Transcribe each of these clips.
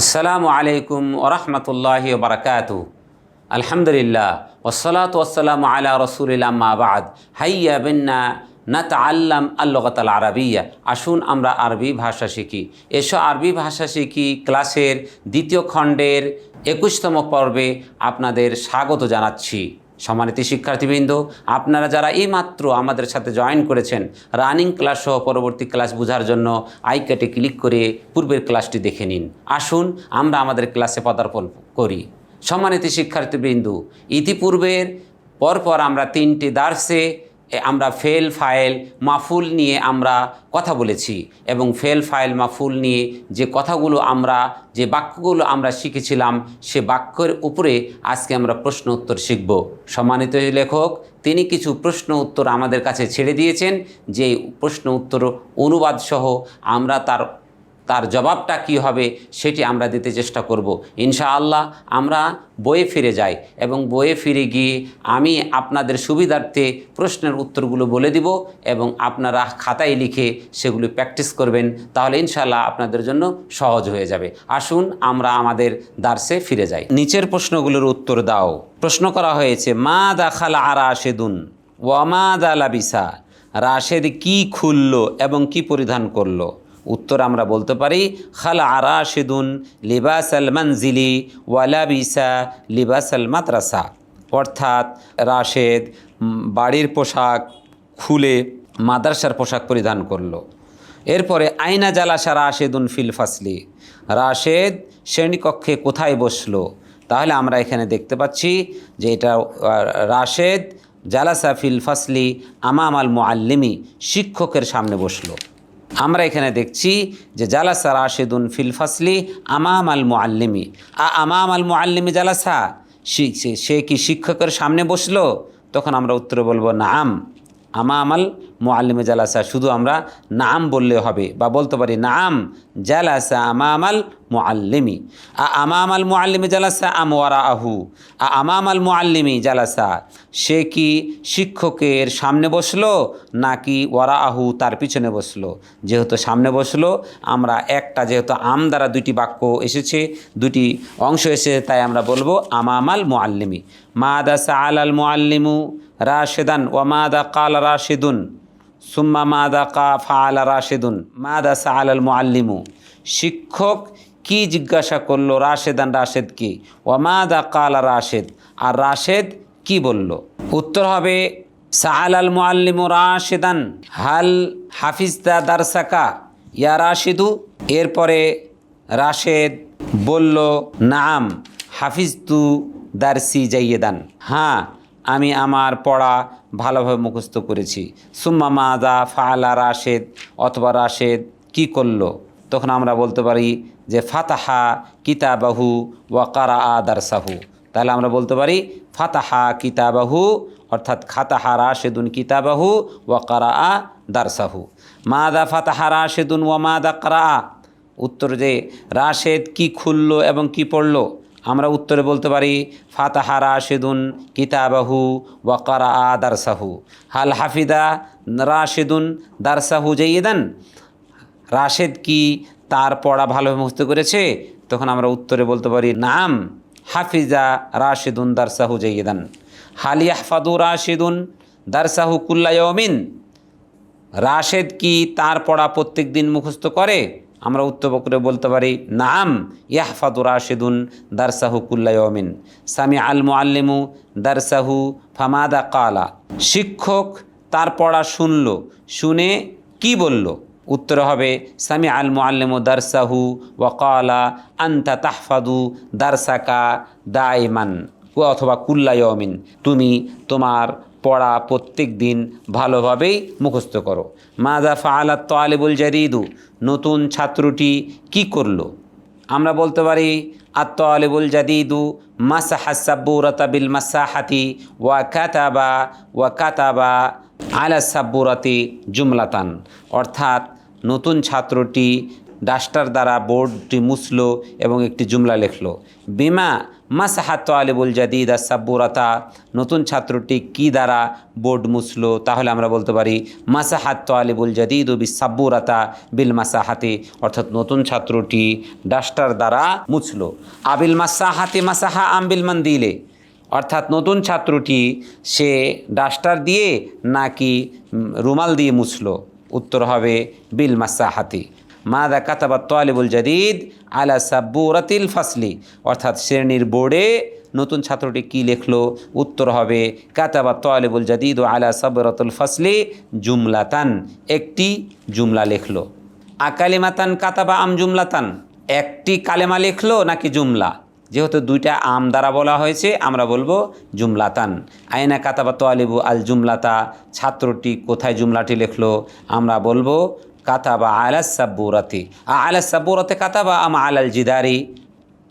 আসসালামু আলাইকুম ওরহমতুল্লাহ বারকাত আলহামদুলিল্লাহ ওসলাত ওসালাম আলা মা বাদ। হাইয়া বিন্না নাত আল্লাম আল্লগতাল আরবিয়া। আসুন আমরা আরবি ভাষা শিখি। এসো আরবি ভাষা শিখি ক্লাসের দ্বিতীয় খণ্ডের একুশতম পর্বে আপনাদের স্বাগত জানাচ্ছি। সম্মানিত শিক্ষার্থীবৃন্দ, আপনারা যারা এই মাত্র আমাদের সাথে জয়েন করেছেন রানিং ক্লাস সহ পরবর্তী ক্লাস বোঝার জন্য আইকেটে ক্লিক করে পূর্বের ক্লাসটি দেখে নিন। আসুন, আমরা আমাদের ক্লাসে পদার্পণ করি। সম্মানিত শিক্ষার্থীবৃন্দ, ইতিপূর্বের পরপর আমরা তিনটি দার্সে আমরা ফেল ফাইল মাফুল নিয়ে আমরা কথা বলেছি এবং ফেল ফাইল মাফুল নিয়ে যে কথাগুলো আমরা, যে বাক্যগুলো আমরা শিখেছিলাম, সে বাক্যের উপরে আজকে আমরা প্রশ্ন উত্তর শিখব। সম্মানিত লেখক, তিনি কিছু প্রশ্ন উত্তর আমাদের কাছে ছেড়ে দিয়েছেন যে প্রশ্ন উত্তর অনুবাদ সহ আমরা তার তার জবাবটা কি হবে সেটি আমরা দিতে চেষ্টা করব। ইনশাআল্লাহ আমরা বইয়ে ফিরে যাই এবং বইয়ে ফিরে গিয়ে আমি আপনাদের সুবিধার্থে প্রশ্নের উত্তরগুলো বলে দিব এবং আপনারা খাতায় লিখে সেগুলি প্র্যাকটিস করবেন, তাহলে ইনশাআল্লাহ আপনাদের জন্য সহজ হয়ে যাবে। আসুন আমরা আমাদের দার্সে ফিরে যাই। নিচের প্রশ্নগুলোর উত্তর দাও। প্রশ্ন করা হয়েছে, মা দাখাল আরা সেদুন ওয়ামা দা লাবিসা রাশেদ কি খুলল এবং কি পরিধান করল? উত্তর আমরা বলতে পারি, খালা আরাশিদুন লিবাস আল মঞ্জিলি ওয়ালাবিসা লিবাস আল মাদ্রাসা। অর্থাৎ রাশেদ বাড়ির পোশাক খুলে মাদ্রাসার পোশাক পরিধান করল। এরপরে, আইনা জালাসা রাশেদুন ফিল ফাসলি। রাশেদ শ্রেণীকক্ষে কোথায় বসল? তাহলে আমরা এখানে দেখতে পাচ্ছি যে এটা রাশেদ জালাসা ফিল ফাসলি আমাম আল মুআল্লিমি শিক্ষকের সামনে বসল। আমরা এখানে দেখছি যে জালাসা রাশেদুন ফিল ফাসলি আমাম আল মুআল্লিমি। আ আমাম আল মুআল্লিমি জালাসা? সে- কি শিক্ষকের সামনে বসল? তখন আমরা উত্তরে বলব নাম আমামাল মোয়াল্লিমে জালাসা, শুধু আমরা নাম বললে হবে বা বলতে পারি নাম জালাসা আমামাল মোয়াল্লিমি আ আমামাল মোয়াল্লিমে জালাসা আম ওয়ারা আহু আ আমামাল মোয়াল্লিমি জালাসা। সে কি শিক্ষকের সামনে বসল নাকি ওয়ারা আহু তার পিছনে বসল? যেহেতু সামনে বসল, আমরা একটা যেহেতু আম দ্বারা দুটি বাক্য এসেছে দুটি অংশ এসেছে, তাই আমরা বলব আমামাল মুআল্লিমি। মাদা সাআল আল মুআল্লিমু? রাশেদান, ওয়া মাদা কাল রাশেদুন, সুম্মা মাদা কা ফাআলা রাশেদুন, মাদা সাআল আল মুআল্লিমু। শিক্ষক কি জিজ্ঞাসা করল, রাশেদান রাশেদকে ওয়া মাদা কাল রাশেদ। আর রাশেদ কি বলল? উত্তর হবে সাআল আল মুআল্লিমু রাশেদান, হাল হাফিজদা দারসাকা? ইয়া রাশেদু? এরপরে রাশেদ বলল, নাম হাফিজ তু দারসি জাইয়েদান। হ্যাঁ আমি আমার পড়া ভালোভাবে মুখস্থ করেছি। সুম্মা মাদা ফালা রাশেদ, অথবা রাশেদ কি করল? তখন আমরা বলতে পারি যে ফাতাহা কিতাবাহু ওয়াকারা আ দারসাহু। তাহলে আমরা বলতে পারি ফাতাহা কিতাবাহু, অর্থাৎ খাতাহা রাশেদুন কিতাবাহু ওয়াকারা আ দারসাহু। মাদা ফাতাহা রাশেদুন ওয়া মাদা কারা উত্তর যে, রাশেদ কি খুললো এবং কি পড়ল? আমরা উত্তরে বলতে পারি, ফাতাহা রাশেদুন কিতাবাহু ওয়াকারা আ দারসাহু। হাল হাফিদা রাশেদুন দারসাহু জাইয়েদান রাশেদ কি তার পড়া ভালোভাবে মুখস্থ করেছে? তখন আমরা উত্তরে বলতে পারি, নাম, হাফিজা রাশেদুন দারসাহু জাইয়েদান হাল ইয়াহফাদু রাশেদুন দারসাহু কুল্লায়মিন রাশেদ কি তার পড়া প্রত্যেক দিন মুখস্থ করে? আমরা উত্তর করে বলতে পারি, নাম ইয়াহফাদু রাশেদুন দারসাহু কুল্লায়মিন সামি আল মুআল্লিমু দারসাহু ফামাদা কালা শিক্ষক তার পড়া শুনল, শুনে কি বলল? উত্তর হবে সামি আল মুআল্লিমু দারসাহু ওয়াকালা আন্তা তাহফাদু দারসাকা দায়মান অথবা কুল্লায়মিন তুমি তোমার পড়া প্রত্যেক দিন ভালোভাবেই মুখস্থ করো। মাদা ফাআলাত তালিবুল জারিদু, নতুন ছাত্রটি কি করল? আমরা বলতে পারি আত্মালিবুল জাদিদু মাসাহা সাব্বুরতা বিল মাসাহাতি ওয়া কাতাবা ওয়া কাতাবা আলা সাব্বুরাতি জুমলাতান। অর্থাৎ নতুন ছাত্রটি ডাস্টার দ্বারা বোর্ডটি মুছলো এবং একটি জুমলা লিখলো। বিমা মাসাহাত আলিবুল জাদিদ আর সাব্বুরাতা, নতুন ছাত্রটি কি দ্বারা বোর্ড মুছলো, তাহলে আমরা বলতে পারি মাসাহাত আলিবুল জাদিদ ও বি সাব্বুরাতা বিল মাসাহাতে, অর্থাৎ নতুন ছাত্রটি ডাস্টার দ্বারা মুছলো। আবিল মাসাহাতে মাসাহা আম্বিল মন্দিলে, অর্থাৎ নতুন ছাত্রটি সে ডাস্টার দিয়ে নাকি রুমাল দিয়ে মুছলো, উত্তর হবে বিল মাসাহাতি। মাদা কাতাবা তোয়ালিবুল জাদিদ আলা সাব্বুরাতিল ফাসলি। অর্থাৎ শ্রেণির বোর্ডে নতুন ছাত্রটি কি লিখলো? উত্তর হবে কাতাবা তোয়ালিবুল জাদিদ ও আলা সাবরাতুল ফাসলি জুমলাতান। একটি জুমলা লিখলো। আকালিমাতান কাতাবা আম জুমলাতান। একটি কালেমা লিখলো নাকি জুমলা? যেহেতু দুইটা আম দ্বারা বলা হয়েছে, আমরা বলব জুমলাতান। আয়না কাতাবা তোয়ালিবু আল জুমলাতা? ছাত্রটি কোথায় জুমলাটি লিখলো? আমরা বলব কাতাবা আলা সাব্বুরাতি। আলাস সাব্বুরাতে কাতাবা আম আলাল জিদারি।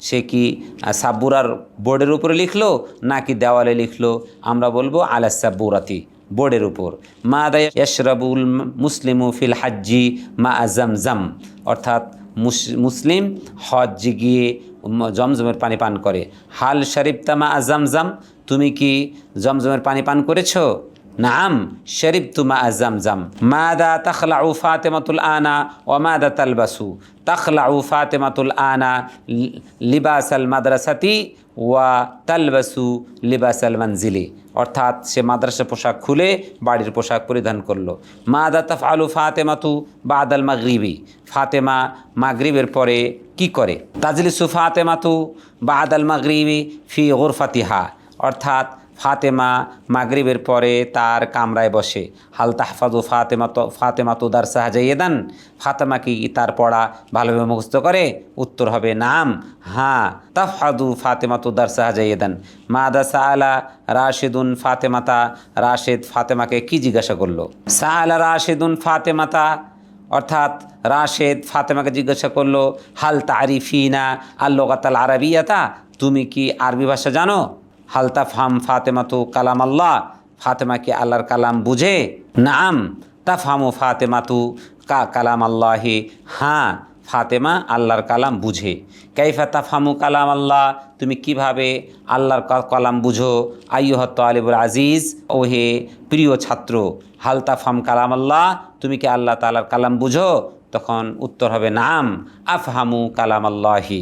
সে কি সাব্বুরার বোর্ডের উপরে লিখলো নাকি দেওয়ালে লিখলো? আমরা বলব আলাস সাব্বুরাতি, বোর্ডের উপর। মা দায় ইয়শরাবুল মুসলিমু ফিল হাজ্জি মা জমজম। অর্থাৎ মুস- মুসলিম হজ গিয়ে জমজমের পানি পান করে। হাল শরীফ তামা জমজম, তুমি কি জমজমের পানি পান করেছ? নাম শরীফ তুমা জমজম। মাদা তখলাউ ফাতেমাতুল আনা ও মাদা তালবাসু। তখলাউ ফাতেমাতুল আনা লি- লিবাস আল মাদ্রাসাতি ওয়া তালবাসু লিবাস আল অর্থাৎ সে মাদ্রাসা পোশাক খুলে বাড়ির পোশাক পরিধান করল। মাদা তফআলু ফাতেমাতু বাদাল মাগরিবি। ফাতেমা মাগরিবের পরে কি করে? তাজলিসু ফাতেমাতু বাদাল মাগরিবি ফি গোরফাতিহা। অর্থাৎ ফাতেমা মাগরিবের পরে তার কামরায় বসে। হাল তাহফাজু ফাতেমা তো ফাতেমা তো দার সাহাজাইয়েদান ফাতেমা কি তার পড়া ভালোভাবে মুখস্থ করে? উত্তর হবে, নাম। হ্যাঁ। তাফাদু ফাতেমা তো দার সাহাজাইয়েদান মাদা সাআলা রাশেদুন ফাতেমাতা। রাশেদ ফাতেমাকে কি জিজ্ঞাসা করল? সাআলা রাশেদুন ফাতেমাতা। অর্থাৎ রাশেদ ফাতেমাকে জিজ্ঞাসা করল, হাল তারিফিনা আল্লোকাতাল আরবিয়াতা? তুমি কি আরবি ভাষা জানো? হালতা ফাম ফাতেমা তো কালাম আল্লাহ। ফাতেমা কি আল্লাহর কালাম বুঝে? নাম তাফামু ফাতেমা তু কা কালাম আল্লাহি। হ্যাঁ ফাতেমা আল্লাহর কালাম বুঝে। কাইফা তাফামু কালাম আল্লাহ, তুমি কীভাবে আল্লাহর কালাম বুঝো? আইয়ুহত আলিবুল আজিজ ও হে প্রিয় ছাত্র, হাল তাফাম কালাম আল্লাহ, তুমি কি আল্লাহ তালার কালাম বুঝো? তখন উত্তর হবে, নাম আফহামু কালাম আল্লাহি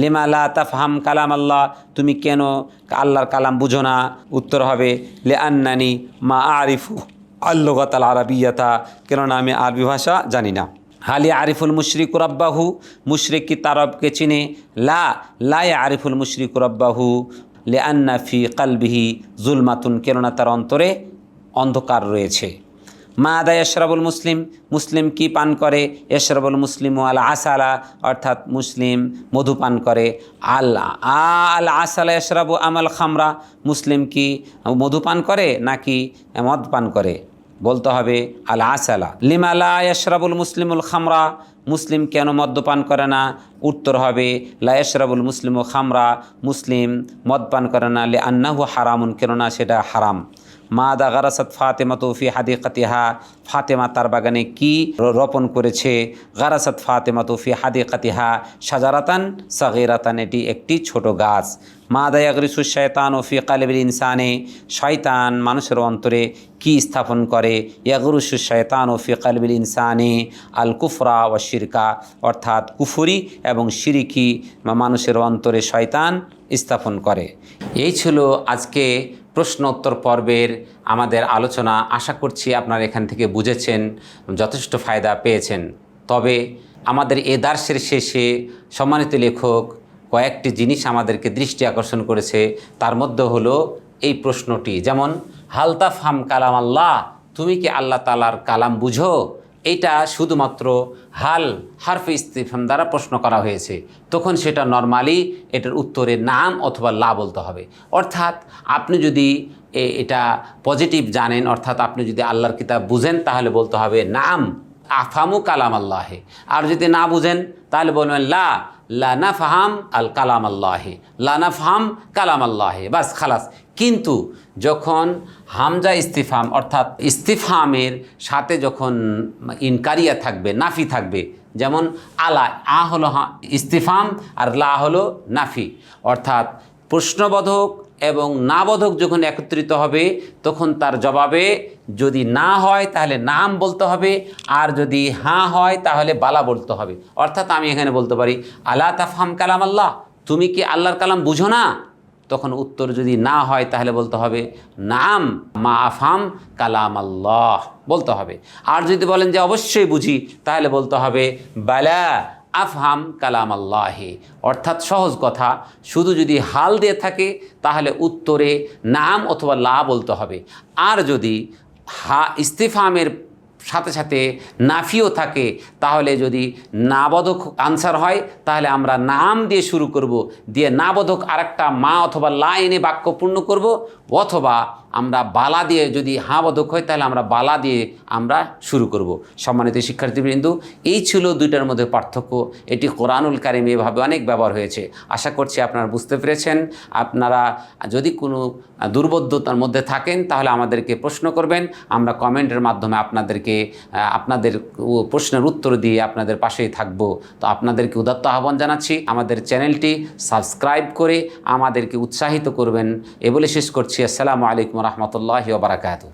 লিমালা তাফহাম কালাম আল্লাহ তুমি কেন আল্লাহর কালাম বুঝো না? উত্তর হবে লে আন্নানি মা আরিফু আল্লগতাল আরবিয়াতা, কেননা আমি আরবি ভাষা জানি না। হালি আরিফুল মুশরিক রব্বাহু, মুশরিক কি তারবকে চিনে? লা লাই আরিফুল মুশরিক রব্বাহু লে আন্না ফি কালবিহি জুলমাতুন, কেননা তার অন্তরে অন্ধকার রয়েছে। মা আদা এশরাবুল মুসলিম মুসলিম কি পান করে? এশরাবুল মুসলিম আল আসালা, অর্থাৎ মুসলিম মধু পান করে। আল আল আসালা এশরাবু আমাল খামরা, মুসলিম কি মধু পান করে নাকি মদ পান করে? বলতে হবে আল আসালা। লিমালা এশরাবুল মুসলিমুল খামরা, মুসলিম কেন মদ্যপান করে না? উত্তর হবে, লা এশরাবুল মুসলিম খামরা, মুসলিম মদ পান করে না, লে আন্নাহু হারামুন, কেননা সেটা হারাম। মা দা গারাসাত ফাতেমা তৌফি হাদিকাতিহা। ফাতেমা তার বাগানে কি রোপণ করেছে? গারাসাত ফাতেমা তৌফি হাদিকাতিহা। সাজারাতান সাগিরাতান, এটি একটি ছোট গাছ। মা দা দায়াগরিসু শয়তান ওফি কালেবিল ইনসানে। শয়তান মানুষের অন্তরে কি স্থাপন করে? ইয়াগরুসু শয়তান ওফি কালবিল ইনসানে। আল কুফরা ও শিরকা, অর্থাৎ কুফুরি এবং শিরিকি মানুষের অন্তরে শয়তান স্থাপন করে। এই ছিল আজকে প্রশ্ন উত্তর পর্বের আমাদের আলোচনা আশা করছি আপনারা এখান থেকে বুঝেছেন, যথেষ্ট ফায়দা পেয়েছেন। তবে আমাদের এ দার্সের শেষে সম্মানিত লেখক কয়েকটি জিনিস আমাদেরকে দৃষ্টি আকর্ষণ করেছে, তার মধ্যে হলো এই প্রশ্নটি, যেমন হালতাফ হাম কালাম আল্লাহ? তুমি কি আল্লাহ তালার কালাম বুঝো? এটা শুধুমাত্র হাল, হারফে ইস্তিফাম দ্বারা প্রশ্ন করা হয়েছে। তখন সেটা নর্মালি এটার উত্তরে নাম অথবা লা বলতে হবে। অর্থাৎ আপনি যদি এটা পজিটিভ জানেন, অর্থাৎ আপনি যদি আল্লাহর কিতাব বুঝেন, তাহলে বলতে হবে নাম আফামু কালাম আল্লাহে আর যদি না বুঝেন, তাহলে বলবেন লা, লানাফহাম আল কালাম আল্লাহে লানাফহাম কালাম আল্লাহে বাস, খালাস। কিন্তু যখন হামজা ইস্তিফাম অর্থাৎ ইস্তিফামের সাথে যখন ইনকারিয়া থাকবে, নাফি থাকবে, যেমন আলা, আ হলো ইস্তিফাম আর লা হলো নাফি, অর্থাৎ প্রশ্নবোধক এবং নাবোধক যখন একত্রিত হবে, তখন তার জবাবে যদি না হয় তাহলে নাম বলতে হবে, আর যদি হাঁ হয় তাহলে বালা বলতে হবে। অর্থাৎ আমি এখানে বলতে পারি আল্লাহ তাফহাম কালাম আল্লাহ, তুমি কি আল্লাহর কালাম বুঝো না? তখন উত্তর যদি না হয় তাহলে বলতে হবে, নাম মা আফাম কালাম আল্লাহ। বলতে হবে। আর যদি বলেন যে অবশ্যই বুঝি, তাহলে বলতে হবে, বালা আফহাম কালাম আল্লাহে। অর্থাৎ সহজ কথা, শুধু যদি হাল দিয়ে থাকে, তাহলে উত্তরে নাম অথবা লা বলতে হবে। আর যদি হা ইস্তিফামের সাথে সাথে নাফিও থাকে, তাহলে যদি নাবধক আনসার হয়, তাহলে আমরা নাম দিয়ে শুরু করব, দিয়ে নাবধক আরেকটা মা অথবা লা এনে বাক্য পূর্ণ করব, অথবা আমরা বালা দিয়ে যদি হাঁ বোধক হয়, তাহলে আমরা বালা দিয়ে আমরা শুরু করব। সম্মানিত শিক্ষার্থীবৃন্দ, এই ছিল দুইটার মধ্যে পার্থক্য। এটি কোরআনুল কারিম এভাবে অনেক ব্যবহার হয়েছে। আশা করছি আপনারা বুঝতে পেরেছেন। আপনারা যদি কোনো দুর্বোধ্যতার মধ্যে থাকেন, তাহলে আমাদেরকে প্রশ্ন করবেন। আমরা কমেন্টের মাধ্যমে আপনাদেরকে আপনাদের প্রশ্নের উত্তর দিয়ে আপনাদের পাশেই থাকব। তো আপনাদেরকে উদাত্ত আহ্বান জানাচ্ছি। আমাদের চ্যানেলটি সাবস্ক্রাইব করে আমাদেরকে উৎসাহিত করবেন। এ বলে শেষ করছি। আসসালামু আলাইকুম রহমতুল্লাহ বারাকাতু